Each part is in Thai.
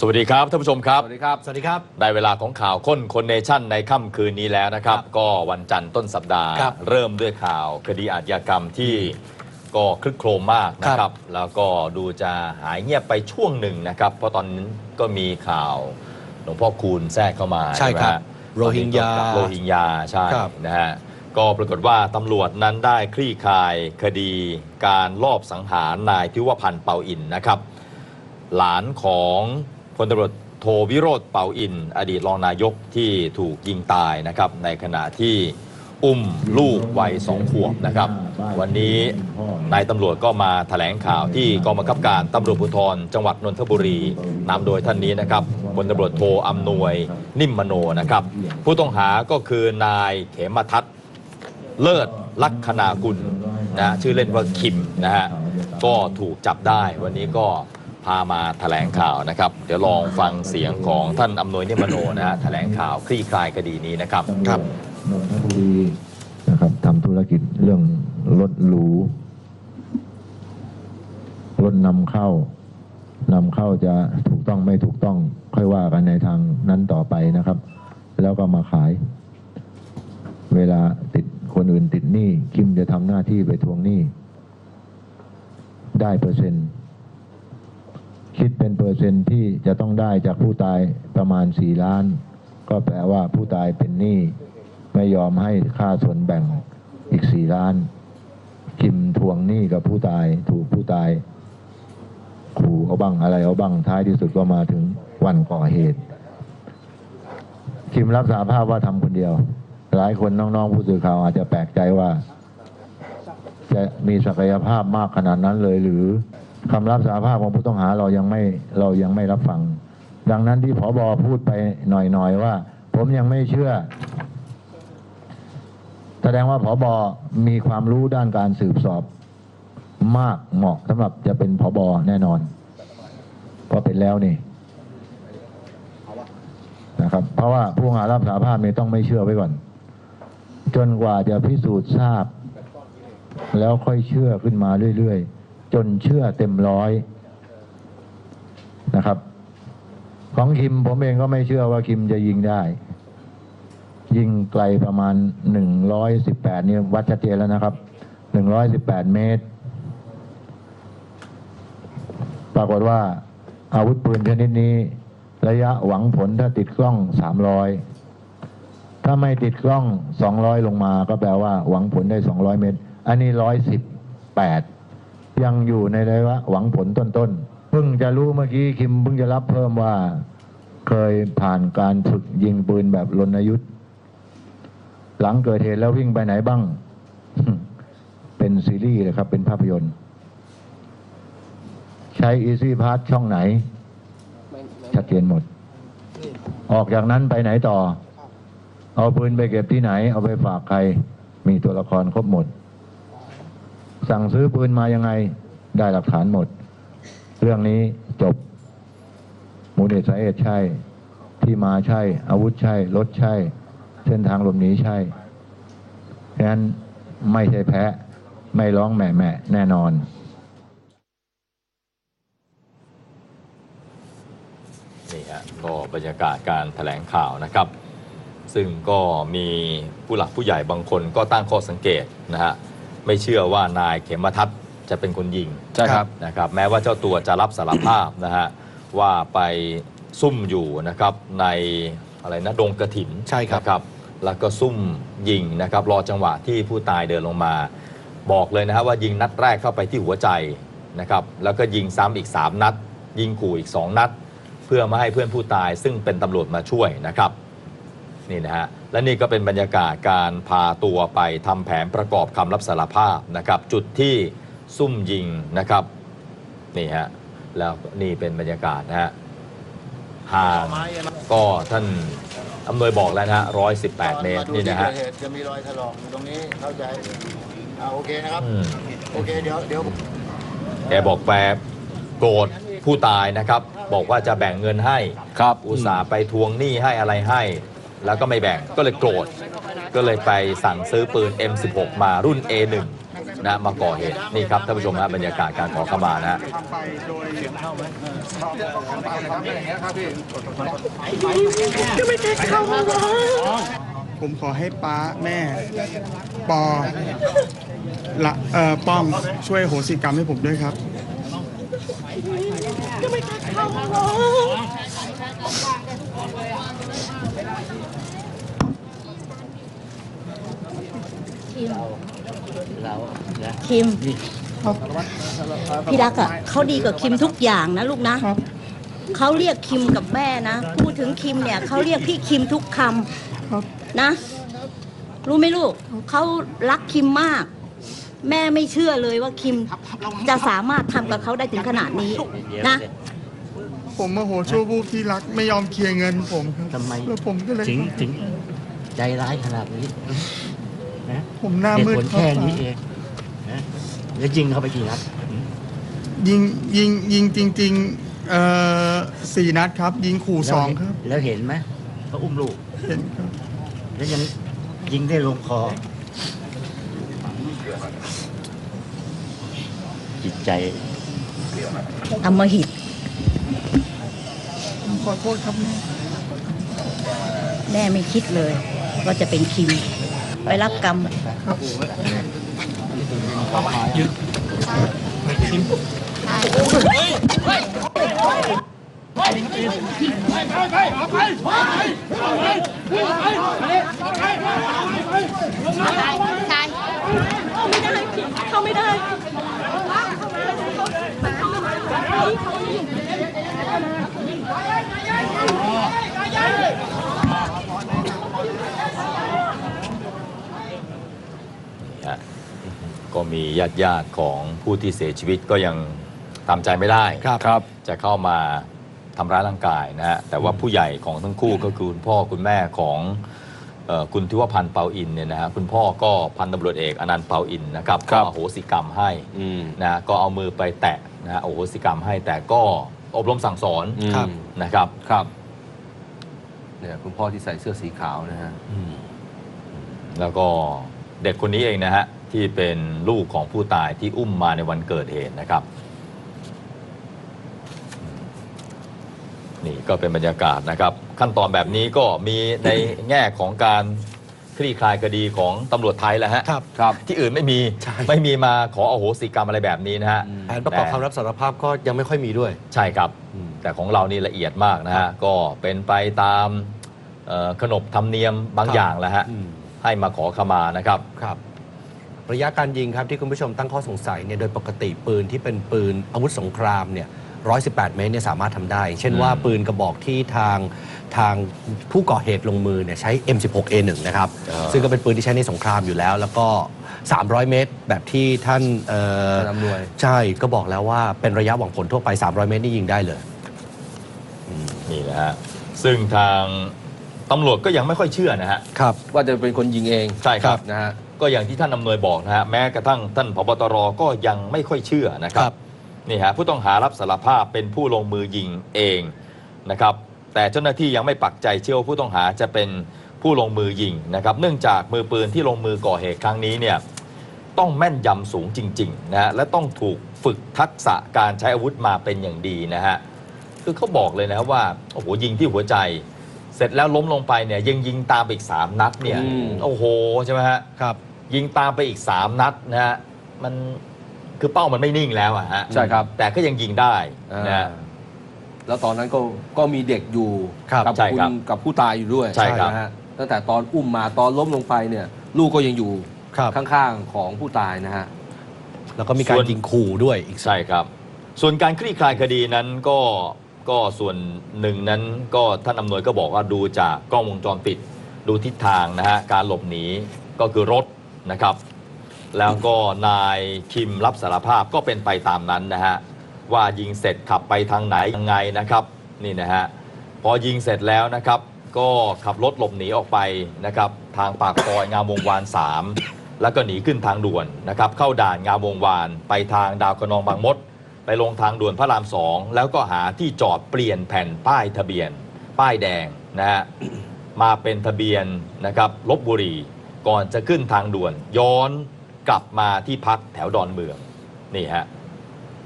สวัสดีครับท่านผู้ชมครับ สวัสดีครับ สวัสดีครับ ได้เวลาของข่าวค้นคนเนชั่นในค่ำคืนนี้แล้วนะครับครับ ก็วันจันทร์ต้นสัปดาห์ ครับเริ่มด้วยข่าวคดีอาชญากรรมที่ก็คลึกโครมมากนะคครัรับ บ แล้วก็ดูจะหายเงียบไปช่วงหนึ่งนะครับ เพราะตอนนั้นก็มีข่าวหลวงพ่อคูณแทรกเข้ามาใช่ครับไหมฮะโรฮิงญาโรฮิงญาใช่ครับ นะฮะก็ปรากฏว่าตำรวจนั้นได้คลี่คลายคดีการลอบสังหารนายทิวพันธ์เปาอินนะครับ หลานของ พลตำรวจโทวิโรธเป่าอิน อดีตรองนายกที่ถูกยิงตายนะครับ ในขณะที่อุ้มลูกวัยสองขวบนะครับ วันนี้นายตำรวจก็มาถแถลงข่าวที่กองบังคับการตำรวจภูธรจังหวัดนนทบุรีนำโดยท่านนี้นะครับพลตำรวจโทอำนวยนิ่มมโนนะครับ ผู้ต้องหาก็คือนายเขมทัศน์เลิศลักษณากุลนะชื่อเล่นว่าคิมนะฮะก็ถูกจับได้วันนี้ก็ พามาแถลงข่าวนะครับ เดี๋ยวลองฟังเสียงของท่านอำนวยเนิมโนนะฮะแถลงข่าวคลี่คลายคดีนี้นะครับครับนนทบุรีนะครับทำธุรกิจเรื่องรถหรูรถนำเข้านำเข้าจะถูกต้องไม่ถูกต้องค่อยว่ากันในทางนั้นต่อไปนะครับ แล้วก็มาขาย เวลาติดคนอื่นติดหนี้คิมจะทำหน้าที่ไปทวงหนี้ได้เปอร์เซ็นต์ คิดเป็นเปอร์เซ็นต์ที่จะต้องได้จากผู้ตายประมาณสี่ล้าน ก็แปลว่าผู้ตายเป็นหนี้ไม่ยอมให้ค่าส่วนแบ่งอีกสี่ล้าน คิมทวงหนี้กับผู้ตายถูกผู้ตายขู่เอาบ้างอะไรเอาบ้างท้ายที่สุดก็มาถึงวันก่อเหตุ คิมรับสาภาพว่าทำคนเดียว หลายคนน้องๆผู้สื่อข่าวอาจจะแปลกใจว่า จะมีศักยภาพมากขนาดนั้นเลยหรือ คำรับสารภาพของผู้ต้องหาเรายังไม่เรายังไม่รับฟัง ดังนั้นที่ผอบอพูดไปหน่อยๆว่า ผมยังไม่เชื่อ แสดงว่าผอบอมีความรู้ด้านการสืบสอบมากเหมาะสำหรับจะเป็นผอบอแน่นอนเพราะเป็นแล้วนี่นะครับ เพราะว่าผู้ต้องหารับสารภาพนี่ต้องไม่เชื่อไว้ก่อน จนกว่าจะพิสูจน์ทราบ แล้วค่อยเชื่อขึ้นมาเรื่อยๆ จนเชื่อเต็มร้อยนะครับ ของคิมผมเองก็ไม่เชื่อว่าคิมจะยิงได้ ยิงไกลประมาณ118เนี่ยวัดชัดเจนแล้วนะครับ118เมตร ปรากฏว่าอาวุธปืนชนิดนี้ ระยะหวังผลถ้าติดกล้อง300ถ้าไม่ติดกล้อง200ลงมาก็แปลว่าหวังผลได้200เมตร อันนี้118 ยังอยู่ในระยะหวังผลต้นๆเพิ่งจะรู้เมื่อกี้คิมเพิ่งจะรับเพิ่มว่าเคยผ่านการฝึกยิงปืนแบบรณยุทธ์หลังเกิดเหตุแล้ววิ่งไปไหนบ้าง เป็นซีรีส์เลยครับ เป็นภาพยนตร์ ใช้ Easy Pass ช่องไหน ชัดเจนหมด ออกจากนั้นไปไหนต่อ เอาปืนไปเก็บที่ไหน เอาไปฝากใคร มีตัวละครครบหมด สั่งซื้อปืนมายังไงได้หลักฐานหมด เรื่องนี้จบมูลเหตุสาเหตุใช่ ที่มาใช่ อาวุธใช่ รถใช่ เส้นทางหลบหนีใช่ฉะนั้นไม่ใช่แพ้ไม่ร้องแหม่แม่แน่นอนนี่ฮะก็บรรยากาศการแถลงข่าวนะครับ ซึ่งก็มีผู้หลักผู้ใหญ่บางคนก็ตั้งข้อสังเกตนะฮะ ไม่เชื่อว่านายเขมทัศน์จะเป็นคนยิงใช่ครับ นะครับ แม้ว่าเจ้าตัวจะรับสารภาพนะฮะว่าไปซุ่มอยู่นะครับในอะไรนะดงกระถินใช่ครับ นะครับแล้วก็ซุ่มยิงนะครับ รอจังหวะที่ผู้ตายเดินลงมา บอกเลยนะฮะว่ายิงนัดแรกเข้าไปที่หัวใจนะครับ แล้วก็ยิงซ้ำอีก 3 นัด ยิงขู่อีก 2 นัด เพื่อมาให้เพื่อนผู้ตายซึ่งเป็นตำรวจมาช่วยนะครับ นี่นะฮะ และนี่ก็เป็นบรรยากาศการพาตัวไปทำแผนประกอบคำรับสารภาพนะครับ จุดที่ซุ่มยิงนะครับนี่ฮะแล้วนี่เป็นบรรยากาศนะฮะห่างก็ท่านอำนวยบอกแล้วนะฮะ118 เมตรนี่นะฮะตอดูที่เกิดเหตุจะมีรอยถลอกอยู่ตรงนี้เข้าใจอ่าโอเคนะครับอืมโอเคเดี๋ยวเดี๋ยวแกบอกแปรโกรธผู้ตายนะครับ บอกว่าจะแบ่งเงินให้ ครับ อุตส่าห์ไปทวงหนี้ให้อะไรให้ แล้วก็ไม่แบ่งก็เลยโกรธ ก็เลยไปสั่งซื้อปืน M16 มารุ่น A1 นะมาก่อเหตุนี่ครับท่านผู้ชมฮะบรรยากาศการขอขมานะฮะไปโดยเสียงเข้ามางเงี้ยครับพี่ผมขอให้ป้าแม่ ปอละเอ่อป้อมช่วยโหสิกรรมให้ผมด้วยครับ คิม พี่รักอะเขาดีกว่าคิมทุกอย่างนะลูกนะเขาเรียกคิมกับแม่นะพูดถึงคิมเนี่ยเขาเรียกพี่คิมทุกคครับำนะ รู้ไหมลูกเขารักคิมมาก แม่ไม่เชื่อเลยว่าคิมจะสามารถทำกับเขาได้ถึงขนาดนี้นะผมโมโหชั่ววูบที่รักไม่ยอมเคลียร์เงินผมครับทำไมแล้วผมก็เลยถึงถึงใจร้ายขนาดนี้ นะผมหน้าเหตุมืดผลครับแค่นี้เองนะแล้วยิงเข้าไปกี่นัดยิงยิงยิงจริงๆเอ่อสี่นัดครับ ยิงขู่สองครับ แล้วเห็นไหมเขาอุ้มลูก เห็นครับ แล้วยังยิงได้ลงคอ จิตใจอำมหิต ผมขอโทษครับแม่ แม่ไม่คิดเลยว่าจะเป็นคิม ไปรับกรรมเข้าไม่ได้ฮ มีญาติญาติๆของผู้ที่เสียชีวิตก็ยังทำใจไม่ได้ครับ จะเข้ามาทำร้ายร่างกายนะฮะแต่ว่าผู้ใหญ่ของทั้งคู่ก็คือคุณพ่อคุณแม่ของเอ่อคุณทิวพันธ์เปาอินเนี่ยนะฮะคุณพ่อก็พันตำรวจเอกอนันต์เปาอินนะครับครัก็บอโหสิกรรมให้อืมนะก็เอามือไปแตะนะฮะอโหสิกรรมให้แต่ก็อบรมสั่งสอนครับ นะครับครับเนี่ยคุณพ่อที่ใส่เสื้อสีขาวนะฮะ แล้วก็เด็กคนนี้เองนะฮะ ที่เป็นลูกของผู้ตายที่อุ้มมาในวันเกิดเหตุนะครับ นี่ก็เป็นบรรยากาศนะครับ ขั้นตอนแบบนี้ก็มีในแง่ของการคลี่คลายคดีของตำรวจไทยแหล้วฮะครับครับ ที่อื่นไม่มีใช่ ไม่มีมาขออโหสิกรรมอะไรแบบนี้นะฮะแผนประกอบคำรับสารภาพก็ยังไม่ค่อยมีด้วย ใช่ครับอืมแต่ของเรานี่ละเอียดมากนะฮะ ก็เป็นไปตามเอ่อขนบธรรมเนียมบางครับ อย่างแหล้วฮะ อืมให้มาขอขมานะครับ ครับ ระยะการยิงครับที่คุณผู้ชมตั้งข้อสงสัยเนี่ยโดยปกติปืนที่เป็นปืนอาวุธสงครามเนี่ย118 เมตรเนี่ยสามารถทำได้ เช่นว่าอืมปืนกระบอกที่ทางทางผู้ก่อเหตุลงมือเนี่ยใช้ M16A1 นะครับอ่าซึ่งก็เป็นปืนที่ใช้ในสงครามอยู่แล้ว แล้วก็ 300 เมตร แบบที่ท่านเอ่อท่านอำนวย ใช่ก็บอกแล้วว่าเป็นระยะหวังผลทั่วไป 300 เมตรนี่ยิงได้เลยนี่นะฮะซึ่งทางตำรวจก็ยังไม่ค่อยเชื่อนะฮะครับว่าจะเป็นคนยิงเองใช่ครับนะฮะ ก็อย่างที่ท่านอำนวยบอกนะฮะแม้กระทั่งท่านพบตรก็ยังไม่ค่อยเชื่อนะครัครับบ นี่ฮะผู้ต้องหารับสารภาพเป็นผู้ลงมือยิงเองนะครับ แต่เจ้าหน้าที่ยังไม่ปักใจเชื่อว่าผู้ต้องหาจะเป็นผู้ลงมือยิงนะครับ เนื่องจากมือปืนที่ลงมือก่อเหตุครั้งนี้เนี่ยต้องแม่นยำสูงจริงๆนะฮะและต้องถูกฝึกทักษะการใช้อาวุธมาเป็นอย่างดีนะฮะ คือเขาบอกเลยนะว่าโอ้โหยิงที่หัวใจ เสร็จแล้วล้มลงไปเนี่ยยังยิงตามไปอีกสามนัดเนี่ยอืม โอ้โหใช่ไหมฮะ ครับ ยิงตามไปอีก 3 นัดนะฮะมันคือเป้ามันไม่นิ่งแล้วอะฮะใช่ครับ แต่ก็ยังยิงได้นะฮะ แล้วตอนนั้นก็ก็มีเด็กอยู่ครับกับใช่คุครัณบกับผู้ตายอยู่ด้วยใช่ครับ นะฮะตั้งแต่ตอนอุ้มมาตอนล้มลงไปเนี่ย ลูกก็ยังอยู่ครับ ข้างๆของผู้ตายนะฮะ แล้วก็มีการยิงขู่ด้วยอีกใช่ครับ ส่วนการคลี่คลายคดีนั้นก็ก็ส่วนหนึ่งนั้นก็ท่านอำนวยก็บอกว่าดูจากกล้องวงจรปิด ดูทิศทางนะฮะการหลบหนีก็คือรถ นะครับ แล้วก็นายคิมรับสารภาพก็เป็นไปตามนั้นนะฮะว่ายิงเสร็จขับไปทางไหนยังไงนะครับนี่นะฮะพอยิงเสร็จแล้วนะครับ ก็ขับรถหลบหนีออกไปนะครับ ทางปากซอยงามวงวาน 3 แล้วก็หนีขึ้นทางด่วนนะครับ เข้าด่านงามวงวาน ไปทางดาวคะนองบางมด ไปลงทางด่วนพระรามสองแล้วก็หาที่จอดเปลี่ยนแผ่นป้ายทะเบียน ป้ายแดงนะฮะมาเป็นทะเบียนนะครับลบบุรี ก่อนจะขึ้นทางด่วน ย้อนกลับมาที่พักแถวดอนเมืองนี่ฮะ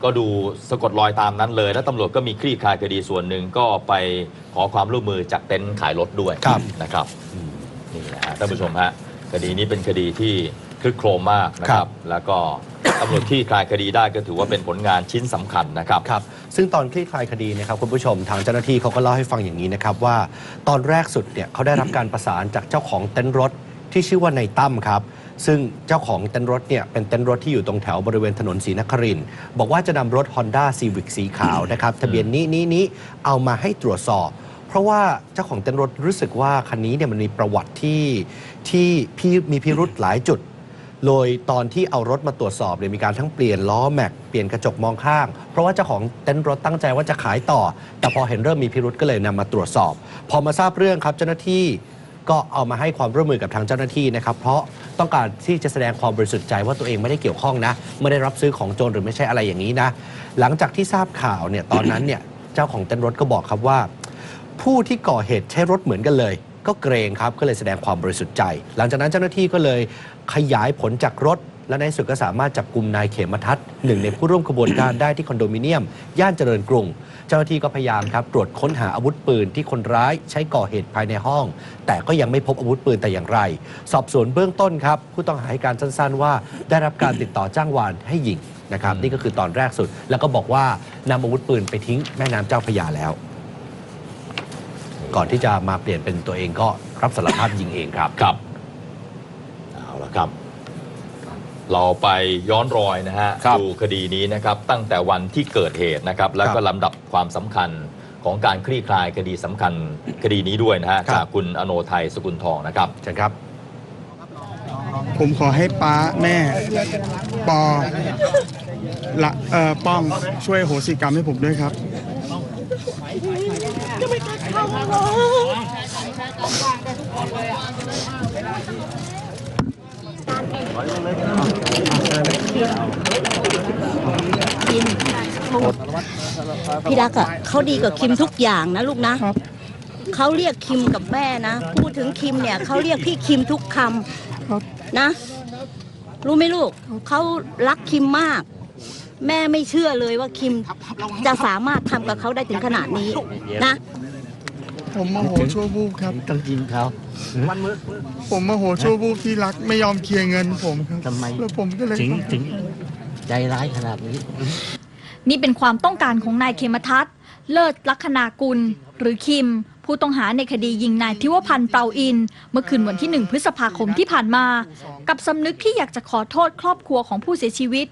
ก็ดูสะกดรอยตามนั้นเลย แล้วตำรวจก็มีคลี่คลายคดีส่วนหนึ่งก็ไปขอความร่วมมือจากเต็นท์ขายรถด้วยครับนะครับนี่นะฮะท่านผู้ชมฮะคดีนี้เป็นคดีที่คลึกโครมมากนะคครัรับบแล้วก็ตำรวจคลี่คลายคดีได้ก็ถือว่าเป็นผลงานชิ้นสำคัญนะครับครับ ซึ่งตอนคลี่คลายคดีนะครับคุณผู้ชมทางเจ้าหน้าที่เขาก็เล่าให้ฟังอย่างนี้นะครับว่า ตอนแรกสุดเนี่ยเขาได้รับการประสานจากเจ้าของเต็นท์รถ ที่ชื่อว่าในตั้มครับ ซึ่งเจ้าของเต็นท์รถเนี่ยเป็นเต็นท์รถที่อยู่ตรงแถวบริเวณถนนศรีนครินทร์บอกว่าจะนำรถ Honda Civic สีขาวนะครับทะเบียนนี้นี้นี้เอามาให้ตรวจสอบ เพราะว่าเจ้าของเต็นท์รถรู้สึกว่าคันนี้เนี่ยมันมีประวัติที่ที่พี่มีพิรุธหลายจุด โดยตอนที่เอารถมาตรวจสอบเนี่ยมีการทั้งเปลี่ยนล้อแม็กเปลี่ยนกระจกมองข้าง เพราะว่าเจ้าของเต็นท์รถตั้งใจว่าจะขายต่อ แต่พอเห็นเริ่มมีพิรุธก็เลยนำมาตรวจสอบ พอมาทราบเรื่องครับเจ้าหน้าที่ ก็เอามาให้ความร่วมมือกับทางเจ้าหน้าที่นะครับ เพราะต้องการที่จะแสดงความบริสุทธิ์ใจว่าตัวเองไม่ได้เกี่ยวข้องนะ ไม่ได้รับซื้อของโจรหรือไม่ใช่อะไรอย่างนี้นะ หลังจากที่ทราบข่าวเนี่ยตอนนั้นเนี่ยเจ้าของเต้นรถก็บอกครับว่า ผู้ที่ก่อเหตุใช้รถเหมือนกันเลย ก็เกรงครับก็เลยแสดงความบริสุทธิ์ใจ หลังจากนั้นเจ้าหน้าที่ก็เลยขยายผลจากรถ และในสุดก็สามารถจับกลุ่มนายเขมทัศน์หนึ่งในผู้ร่วมขบวนการได้ที่คอนโดมิเนียม ย่านเจริญกรุง เจ้าหน้าที่ก็พยายามครับตรวจค้นหาอาวุธปืนที่คนร้ายใช้ก่อเหตุภายในห้อง แต่ก็ยังไม่พบอาวุธปืนแต่อย่างไร สอบสวนเบื้องต้นครับผู้ต้องหาให้การสั้น ๆ ว่าได้รับการติดต่อจ้างวานให้ยิงนะครับนี่ก็คือตอนแรกสุด แล้วก็บอกว่านำอาวุธปืนไปทิ้งแม่น้ำเจ้าพระยาแล้ว ก่อนที่จะมาเปลี่ยนเป็นตัวเองก็รับสารภาพยิงเองครับ ครับ เอาละครับ เราไปย้อนรอยนะฮะครับดูคดีนี้นะครับตั้งแต่วันที่เกิดเหตุนะครับ แล้วก็ลำดับความสำคัญของการคลี่คลายคดีสำคัญคดีนี้ด้วยนะฮะครับ จากคุณอโนไทยสกุลทองนะครับ เชิญครับ ผมขอให้ป้าแม่ ปอละเอ่อป้องช่วยโหสิกรรมให้ผมด้วยครับคิม พี่รักอะเขาดีกับคิมทุกอย่างนะลูกนะครับเขาเรียกคิมกับแม่นะพูดถึงคิมเนี่ยเขาเรียกพี่คิมทุกคครับำนะ รู้ไหมลูกเขารักคิมมาก แม่ไม่เชื่อเลยว่าคิมจะสามารถทำกับเขาได้ถึงขนาดนี้นะ ผมโมโหชั่ววูบครับ ต้องยิงเขาผมโมโหชั่ววูบที่รักไม่ยอมเคลียร์เงินผมครับทำไมแล้วผมก็เลยถึงถึงใจร้ายขนาดนี้ นี่เป็นความต้องการของนายเคมทัศน์เลิศลัคนากุล หรือคิม ผู้ต้องหาในคดียิงนายทิวพันธ์เปาอิน เมื่อคืนวันที่1พฤษภาคมที่ผ่านมา กับสำนึกที่อยากจะขอโทษครอบครัวของผู้เสียชีวิต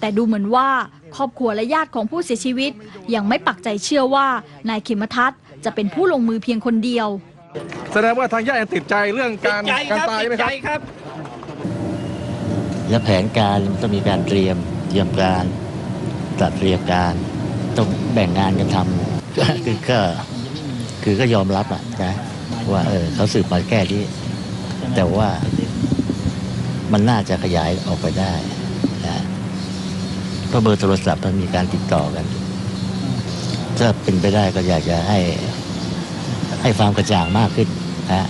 แต่ดูเหมือนว่าครอบครัวและญาติของผู้เสียชีวิต ยังไม่ปักใจเชื่อว่านายเคมทัศน์ จะเป็นผู้ลงมือเพียงคนเดียว แสดงว่าทางญาติยังติดใจเรื่องการการตายไหมครับ และแผนการมันต้องมีการเตรียมเตรียมการตัดเตรียมการต้องแบ่งงานกันทำ ก็คือก็คือก็ยอมรับอะนะว่าเออเขาสืบมาแค่นี้ แต่ว่ามันน่าจะขยายออกไปได้นะเพราะเบอร์โทรศัพท์มันมีการติดต่อกัน ถ้าเป็นไปได้ก็อยากจะให้ ให้ความกระจ่างมากขึ้นนะ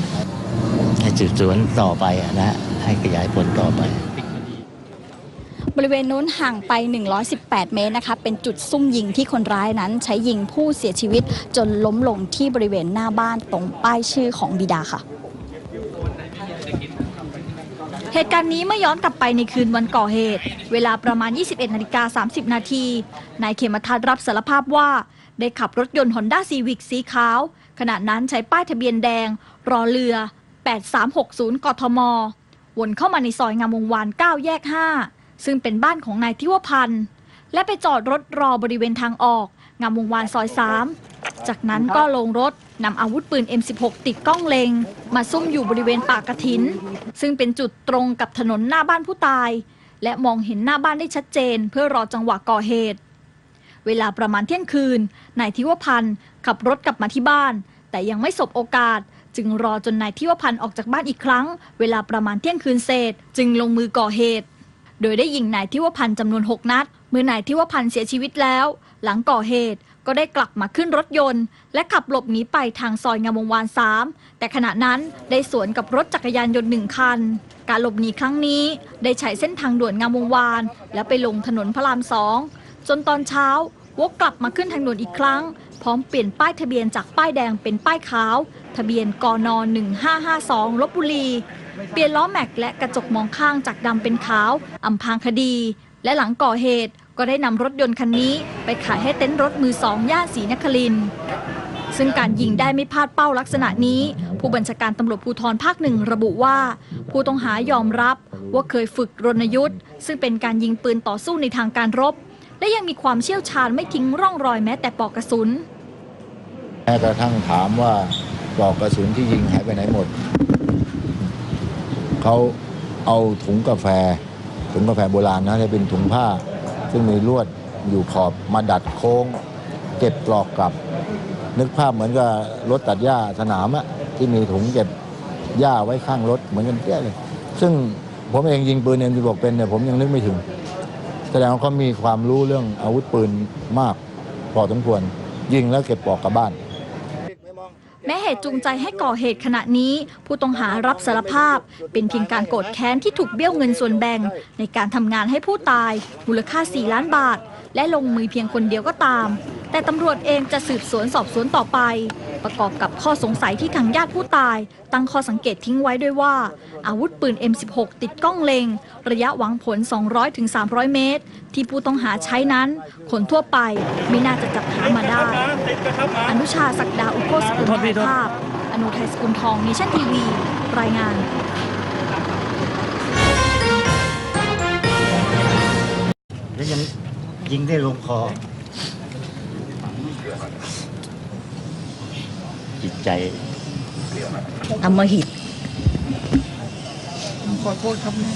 ให้สืบสวนต่อไปอะนะให้ขยายผลต่อไป บริเวณนู้นห่างไป 118 เมตรนะคะ เป็นจุดซุ่มยิงที่คนร้ายนั้นใช้ยิงผู้เสียชีวิตจนล้มลงที่บริเวณหน้าบ้านตรงป้ายชื่อของบิดาค่ะ เหตุการณ์นี้เมื่อย้อนกลับไปในคืนวันก่อเหตุ เวลาประมาณ 21นาฬิกา30 นาที นายเขมทัศน์รับสารภาพว่า ได้ขับรถยนต์ฮอนด้าซีวิกสีขาว ขณะนั้นใช้ป้ายทะเบียนแดง รอเรือ 8360 กทม วนเข้ามาในซอยงามวงวาน 9 แยก 5 ซึ่งเป็นบ้านของนายทิวพันธ์ และไปจอดรถรอบริเวณทางออก งามวงวานซอย 3 จากนั้นก็ลงรถนำอาวุธปืน M16 ติดกล้องเลง มาซุ่มอยู่บริเวณป่ากระถิน ซึ่งเป็นจุดตรงกับถนนหน้าบ้านผู้ตาย และมองเห็นหน้าบ้านได้ชัดเจน เพื่อรอจังหวะก่อเหตุ เวลาประมาณเที่ยงคืนนายทิวพันธ์ขับรถกลับมาที่บ้าน แต่ยังไม่สบโอกาส จึงรอจนนายทิวพันธ์ออกจากบ้านอีกครั้ง เวลาประมาณเที่ยงคืนเศษ จึงลงมือก่อเหตุ โดยได้ยิงนายทิวพันธ์จำนวน 6 นัด เมื่อนายทิวพันธ์เสียชีวิตแล้ว หลังก่อเหตุก็ได้กลับมาขึ้นรถยนต์ และขับหลบหนีไปทางซอยงามวงวาน 3 แต่ขณะนั้นได้สวนกับรถจักรยานยนต์หนึ่งคัน การหลบหนีครั้งนี้ ได้ใช้เส้นทางด่วนงามวงวาน และไปลงถนนพระรามสองจนตอนเช้า วกกลับมาขึ้นทางด่วนอีกครั้ง พร้อมเปลี่ยนป้ายทะเบียนจากป้ายแดงเป็นป้ายขาว ทะเบียนกน1552ลบบุรี เปลี่ยนล้อแม็กและกระจกมองข้างจากดำเป็นขาวอำพางคดี และหลังก่อเหตุก็ได้นำรถยนต์คันนี้ ไปขายให้เต็นท์รถมือสองย่านศรีนครินทร์ซึ่งการยิงได้ไม่พลาดเป้าลักษณะนี้ ผู้บัญชาการตำรวจภูธรภาคหนึ่งระบุว่า ผู้ต้องหายอมรับว่าเคยฝึกรณยุทธ์ซึ่งเป็นการยิงปืนต่อสู้ในทางการรบ และยังมีความเชี่ยวชาญไม่ทิ้งร่องรอยแม้แต่ปลอกกระสุน แม้กระทั่งถามว่าปลอกกระสุนที่ยิงหายไปไหนหมด เขาเอาถุงกาแฟ ถุงกาแฟโบราณนะจะเป็นถุงผ้า ซึ่งมีลวดอยู่ขอบมาดัดโค้ง เก็บปลอกกลับ นึกภาพเหมือนกับรถตัดหญ้าสนามอะที่มีถุงเก็บหญ้าไว้ข้างรถเหมือนกันเปี้ยเลย ซึ่งผมเองยิงปืนเอ็มสิบกเป็นเนี่ยผมยังนึกไม่ถึง แสดงว่าเขามีความรู้เรื่องอาวุธปืนมากพอสมควร ยิงแล้วเก็บปลอกกลับบ้าน แม้เหตุจูงใจให้ก่อเหตุขณะนี้ ผู้ต้องหารับสารภาพ เป็นเพียงการโกรธแค้นที่ถูกเบี้ยวเงินส่วนแบ่ง ในการทำงานให้ผู้ตาย มูลค่า 4 ล้านบาท และลงมือเพียงคนเดียวก็ตาม แต่ตำรวจเองจะสืบสวนสอบสวนต่อไป ประกอบกับข้อสงสัยที่ทางญาติผู้ตาย ตั้งข้อสังเกตทิ้งไว้ด้วยว่า อาวุธปืน M16 ติดกล้องเล็งระยะหวังผล 200-300 เมตร ที่ผู้ต้องหาใช้นั้น คนทั่วไปไม่น่าจะจับหามาได้ อนุชาศักดาอุโคสกุลถ่ายภาพ อนุไทยสกุลทองเนชั่นทีวี รายงานแล้วยัง ยิงได้ลงคอ จิตใจอำมหิตขอโทษครับแม่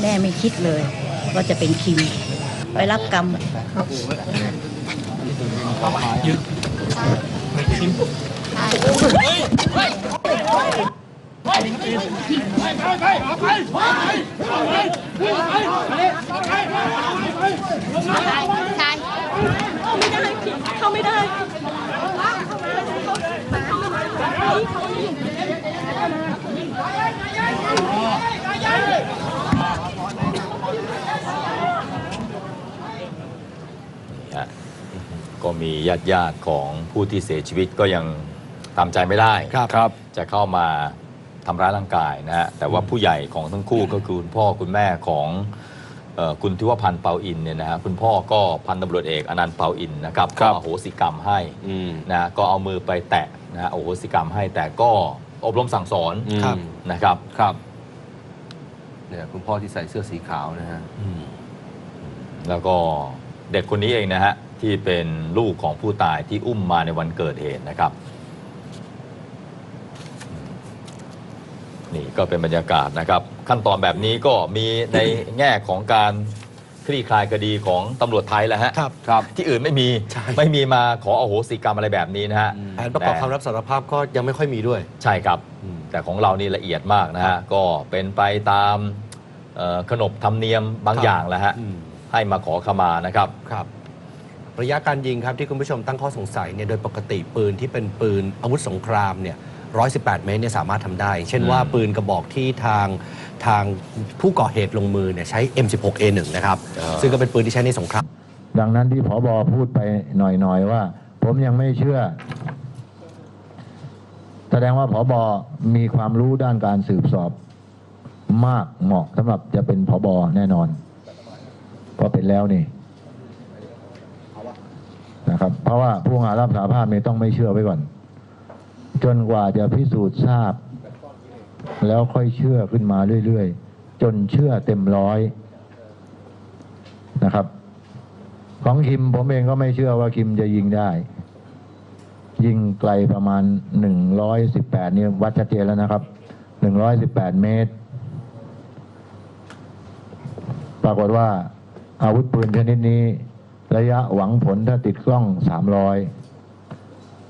แม่ไม่คิดเลยว่าจะเป็นคิม ไปรับกรรม ฮะก็มีญาติญาติๆของผู้ที่เสียชีวิตก็ยังตามใจไม่ได้ครับจะเข้ามา ทำร้ายร่างกายนะฮะแต่ว่าผู้ใหญ่ของทั้งคู่ก็คือคุณพ่อคุณแม่ของเอ่อคุณทิวพันธ์เปาอินเนี่ยนะฮะคุณพ่อก็พันตำรวจเอกอนันต์เปาอินนะครับครัก็บอโหสิกรรมให้อืมนะก็เอามือไปแตะนะฮะอโหสิกรรมให้แต่ก็อบรมสั่งสอนครับนะครับครับเนี่ยคุณพ่อที่ใส่เสื้อสีขาวนะฮะแล้วก็เด็กคนนี้เองนะฮะที่เป็นลูกของผู้ตายที่อุ้มมาในวันเกิดเหตุนะครับ นี่ก็เป็นบรรยากาศนะครับ ขั้นตอนแบบนี้ก็มีในแง่ของการคลี่คลายคดีของตำรวจไทยแหละฮะ ครับครับ ที่อื่นไม่มีใช่ ไม่มีมาขออโหสิกรรมอะไรแบบนี้นะฮะ แผนประกอบคำรับสารภาพก็ยังไม่ค่อยมีด้วย ใช่ครับ อืม แต่ของเรานี่ละเอียดมากนะฮะ ก็เป็นไปตามเอ่อขนบธรรมเนียมบางอย่างแหละฮะ อืมให้มาขอขมานะครับ ครับ ระยะการยิงครับที่คุณผู้ชมตั้งข้อสงสัยเนี่ยโดยปกติปืนที่เป็นปืนอาวุธสงครามเนี่ย 118 เมตรเนี่ยสามารถทำได้ เช่นว่าอืมปืนกระบอกที่ทางทางผู้ก่อเหตุลงมือเนี่ยใช้ M16A1 นะครับ ซึ่งก็เป็นปืนที่ใช้ในสงคราม ดังนั้นที่ผอบอพูดไปหน่อยๆว่า ผมยังไม่เชื่อ แสดงว่าผอบอมีความรู้ด้านการสืบสอบมากเหมาะสำหรับจะเป็นผอบอแน่นอนเพราะเป็นแล้วนี่นะครับ เพราะว่าผู้ต้องหารับสารภาพนี่ต้องไม่เชื่อไว้ก่อน จนกว่าจะพิสูจน์ทราบ แล้วค่อยเชื่อขึ้นมาเรื่อยๆ จนเชื่อเต็มร้อยนะครับ ของคิมผมเองก็ไม่เชื่อว่าคิมจะยิงได้ ยิงไกลประมาณ118เนี่ยวัดชัดเจนแล้วนะครับ118เมตร ปรากฏว่าอาวุธปืนชนิดนี้ ระยะหวังผลถ้าติดกล้อง300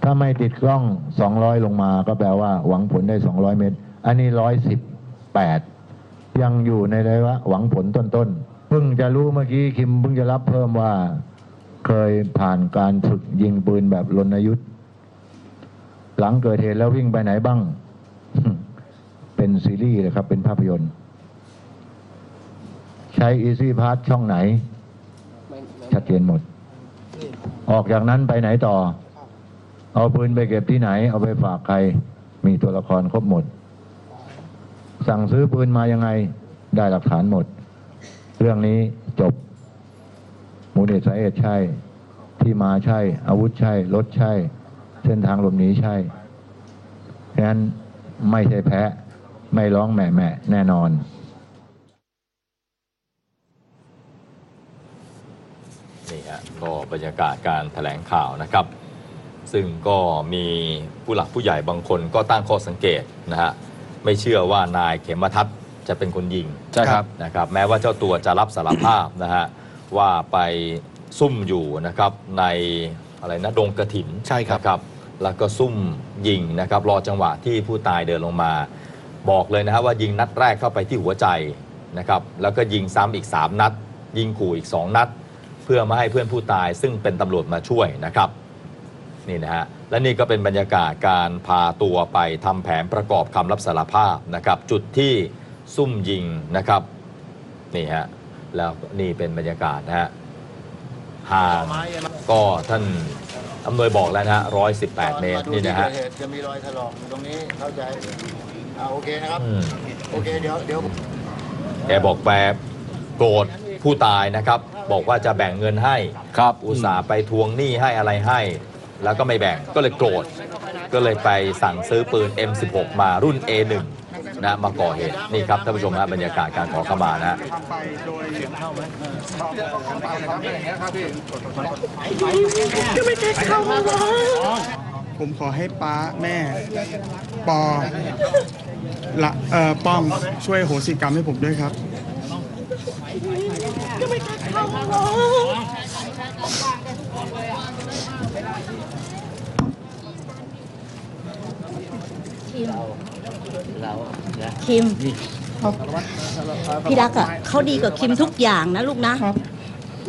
ถ้าไม่ติดกล้อง 200 ลงมาก็แปลว่าหวังผลได้ 200 เมตร อันนี้ 118 ยังอยู่ในระยะหวังผลต้นๆเพิ่งจะรู้เมื่อกี้คิมเพิ่งจะรับเพิ่มว่า เคยผ่านการฝึกยิงปืนแบบรณยุทธ์หลังเกิดเหตุแล้ววิ่งไปไหนบ้าง เป็นซีรีส์เลยครับ เป็นภาพยนตร์ ใช้ Easy Pass ช่องไหน ชัดเจนหมด ออกจากนั้นไปไหนต่อ เอาปืนไปเก็บที่ไหน เอาไปฝากใคร มีตัวละครครบหมด สั่งซื้อปืนมายังไง ได้หลักฐานหมด เรื่องนี้จบ มูลเหตุสาเหตุใช่ ที่มาใช่ อาวุธใช่ รถใช่ เส้นทางหลบหนีใช่ฉะนั้นไม่ใช่แพ้ ไม่ร้องแหม่แม่แน่นอนนี่ฮะก็บรรยากาศการแถลงข่าวนะครับ ซึ่งก็มีผู้หลักผู้ใหญ่บางคนก็ตั้งข้อสังเกตนะฮะไม่เชื่อว่านายเขมทัศน์จะเป็นคนยิงใช่ครับนะครับ แม้ว่าเจ้าตัวจะรับสารภาพนะฮะว่าไปซุ่มอยู่นะครับในอะไรนะดงกระถินใช่ครับ นะครับแล้วก็ซุ่มยิงนะครับรอจังหวะที่ผู้ตายเดินลงมา บอกเลยนะฮะว่ายิงนัดแรกเข้าไปที่หัวใจนะครับแล้วก็ยิงซ้ำอีก 3 นัด ยิงขู่อีก 2 นัด เพื่อไม่ให้เพื่อนผู้ตายซึ่งเป็นตำรวจมาช่วยนะครับ นี่นะฮะและนี่ก็เป็นบรรยากาศการพาตัวไปทำแผนประกอบคำรับสารภาพนะครับ จุดที่ซุ่มยิงนะครับนี่ฮะแล้วนี่เป็นบรรยากาศนะฮะห่างก็ท่านอำนวยบอกแล้วนะฮะ118เมตรนี่นะฮะก่อมาดูที่เกิดเหตุจะมีรอยถลอกอยู่ตรงนี้เข้าใจอ่าโอเคนะครับอืมโอเคเดี๋ยวเดี๋ยวแกบอกแปรโกรธผู้ตายนะครับ บอกว่าจะแบ่งเงินให้ครับอุตส่าห์ไปทวงหนี้ให้อะไรให้ แล้วก็ไม่แบ่งก็เลยโกรธ ก็เลยไปสั่งซื้อปืน M16 มารุ่น A1 นะมาก่อเหตุนี่ครับท่านผู้ชมฮะบรรยากาศการขอขมานะทำไปโดยผมขอให้ป้าแม่ ปอละเอ่อป้อมช่วยโหสิกรรมให้ผมด้วยครับ คิมเรานะคิมนี่พี่รักอะเขาดีกับคิมทุกอย่างนะลูกนะ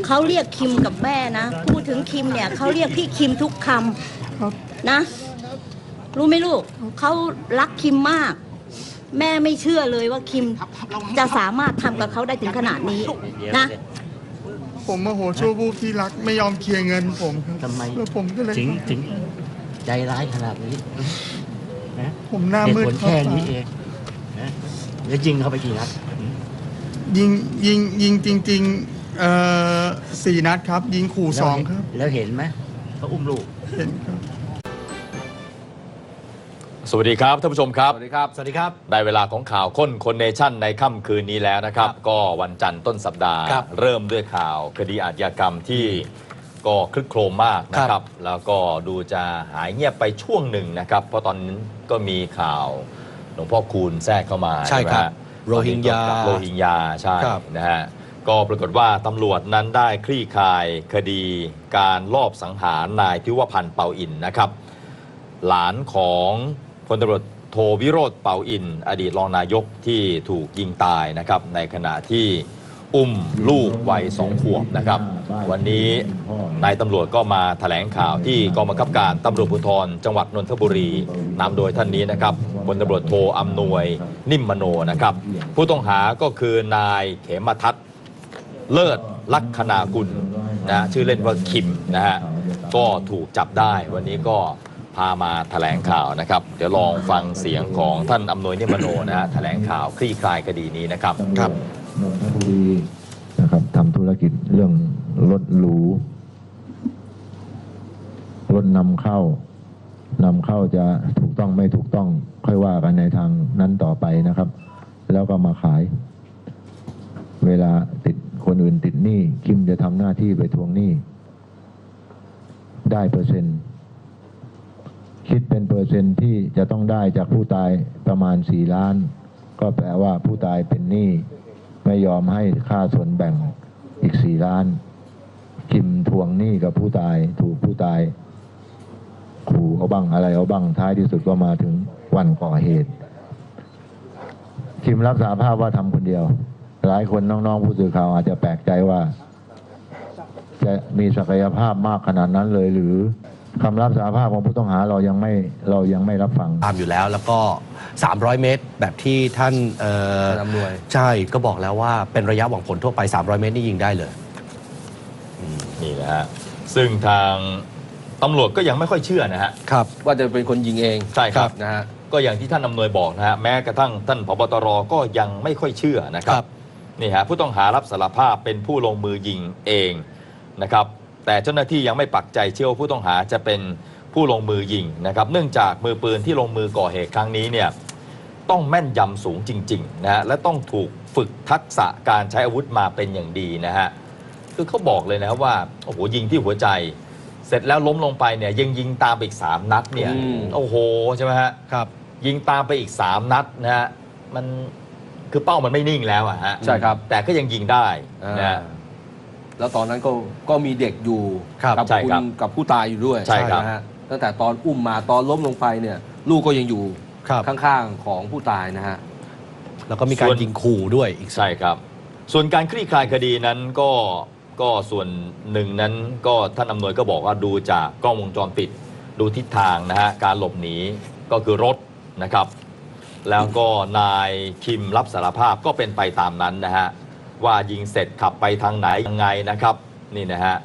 เขาเรียกคิมกับแม่นะพูดถึงคิมเนี่ยเขาเรียกพี่คิมทุกคครับำนะ รู้ไหมลูกเขารักคิมมาก แม่ไม่เชื่อเลยว่าคิมจะสามารถทำกับเขาได้ถึงขนาดนี้เดี๋ยวนะผมโมโหชั่ววูบที่รักไม่ยอมเคลียร์เงินผมครับทำไมแล้วผมก็เลยถึงถึงใจร้ายขนาดนี้นะ ผมหน้าเหตุมืดผลครับแค่นี้เองนะแล้วยิงเข้าไปกี่นัดยิงยิงยิงจริงๆเอ่อสี่นัดครับ ยิงขู่สองครับ แล้วเห็นไหมเขาอุ้มลูก เห็นครับ สวัสดีครับท่านผู้ชมครับ สวัสดีครับ สวัสดีครับ ได้เวลาของข่าวค้นคนเนชั่นในค่ำคืนนี้แล้วนะครับ ก็วันจันทร์ต้นสัปดาห์ ครับเริ่มด้วยข่าวคดีอาชญากรรมที่ ก็คลึกโครมมากนะคครัรับบแล้วก็ดูจะหายเงียบไปช่วงหนึ่งนะครับ เพราะตอนนั้นก็มีข่าวหลวงพ่อคูณแทรกเข้ามาใช่ครับไหมฮะโรฮิงญาโรฮิงญาใช่ครับนะฮะก็ปรากฏว่าตำรวจนั้นได้คลี่คลายคดีการลอบสังหารนายทิวพันธ์เปาอินนะครับ หลานของพลตำรวจโทวิโรธเป่าอิน อดีตรองนายกที่ถูกยิงตายนะครับ ในขณะที่ อุ้มลูกวัยสองขวบนะครับ วันนี้นายตำรวจก็มาแถลงข่าวที่กองบังคับการตำรวจภูธรจังหวัดนนทบุรีนำโดยท่านนี้นะครับพลตำรวจโทอำนวยนิ่มมโนนะครับ ผู้ต้องหาก็คือนายเขมทัศน์เลิศลักษณากุลนะชื่อเล่นว่าคิมนะฮะก็ถูกจับได้วันนี้ก็พามาแถลงข่าวนะครับ เดี๋ยวลองฟังเสียงของท่านอำนวยนิมโนนะฮะแถลงข่าวคลี่คลายคดีนี้นะครับครับ นนทบุรีนะครับทำธุรกิจเรื่องรถหรูรถนำเข้านำเข้าจะถูกต้องไม่ถูกต้อง ค่อยว่ากันในทางนั้นต่อไปนะครับ แล้วก็มาขาย เวลาติดคนอื่นติดหนี้คิมจะทำหน้าที่ไปทวงหนี้ ได้เปอร์เซ็นต์คิดเป็นเปอร์เซ็นต์ที่จะต้องได้จากผู้ตายประมาณสี่ล้าน ก็แปลว่าผู้ตายเป็นหนี้ ไม่ยอมให้ค่าส่วนแบ่งอีกสี่ล้านคิมทวงหนี้กับผู้ตายถูกผู้ตาย ขู่เอาบ้างอะไรเอาบ้างท้ายที่สุดก็มาถึงวันก่อเหตุ คิมรับสารภาพว่าทำคนเดียว หลายคนน้องๆผู้สื่อข่าวอาจจะแปลกใจว่า จะมีศักยภาพมากขนาดนั้นเลยหรือ คำรับสารภาพของผู้ต้องหาเรายังไม่เรายังไม่รับฟัง ตามอยู่แล้วแล้วก็ 300 เมตร แบบที่ท่านเอ่อท่านอำนวย ใช่ก็บอกแล้วว่าเป็นระยะหวังผลทั่วไป 300 เมตรนี่ยิงได้เลย นี่นะฮะซึ่งทางตำรวจก็ยังไม่ค่อยเชื่อนะฮะ ครับ ว่าจะเป็นคนยิงเองใช่ครับ นะฮะ ก็อย่างที่ท่านอำนวยบอกนะฮะแม้กระทั่งท่านพบตรก็ยังไม่ค่อยเชื่อนะครัครับบนี่ฮะผู้ต้องหารับสารภาพเป็นผู้ลงมือยิงเองนะครับ แต่เจ้าหน้าที่ยังไม่ปักใจเชื่อว่าผู้ต้องหาจะเป็นผู้ลงมือยิงนะครับ เนื่องจากมือปืนที่ลงมือก่อเหตุครั้งนี้เนี่ยต้องแม่นยำสูงจริงๆนะฮะและต้องถูกฝึกทักษะการใช้อาวุธมาเป็นอย่างดีนะฮะคือเขาบอกเลยนะครับว่าโอ้โหยิงที่หัวใจ เสร็จแล้วล้มลงไปเนี่ยยังยิงตามไปอีกสามนัดเนี่ยอืม โอ้โหใช่ไหมฮะ ครับ ยิงตามไปอีก 3 นัดนะฮะมันคือเป้ามันไม่นิ่งแล้วอะฮะใช่ครับแต่ก็ยังยิงได้อ่านะฮะ แล้วตอนนั้นก็ก็มีเด็กอยู่ครับกับใช่คุครัณบกับผู้ตายอยู่ด้วยใช่ครับ นะฮะตั้งแต่ตอนอุ้มมาตอนล้มลงไปเนี่ย ลูกก็ยังอยู่ครับข้างๆของผู้ตายนะฮะ แล้วก็มีการยิงขู่ด้วยอีก ใช่ครับ ส่วนการคลี่คลายคดีนั้นก็ก็ส่วนหนึ่งนั้นก็ท่านอำนวยก็บอกว่าดูจากกล้องวงจรปิด ดูทิศทางนะฮะการหลบหนีก็คือรถนะครับ แล้วก็นายคิมรับสารภาพก็เป็นไปตามนั้นนะฮะ ว่ายิงเสร็จขับไปทางไหนยังไงนะครับนี่นะฮะ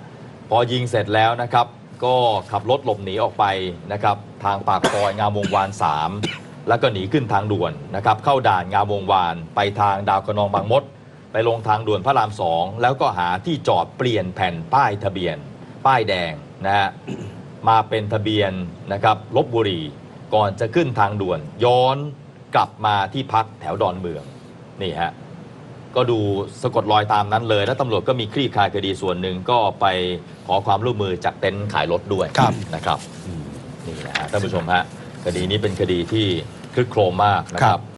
พอยิงเสร็จแล้วนะครับ ก็ขับรถหลบหนีออกไปนะครับทางปากซอยงามวงวาน 3 แล้วก็หนีขึ้นทางด่วนนะครับเข้าด่านงามวงวาน ไปทางดาวคะนองบางมด ไปลงทางด่วนพระรามสองแล้วก็หาที่จอดเปลี่ยนแผ่นป้ายทะเบียน ป้ายแดงนะฮะมาเป็นทะเบียนนะครับลบบุรีก่อนจะขึ้นทางด่วน ย้อนกลับมาที่พักแถวดอนเมืองนี่ฮะ ก็ดูสะกดรอยตามนั้นเลย แล้วตำรวจก็มีคลี่คลายคดีส่วนหนึ่งก็ไปขอความร่วมมือจากเต็นท์ขายรถด้วยครับ นะครับนี่นะฮะท่านผู้ชมฮะคดีนี้เป็นคดีที่คลึกโครมมากนะครับ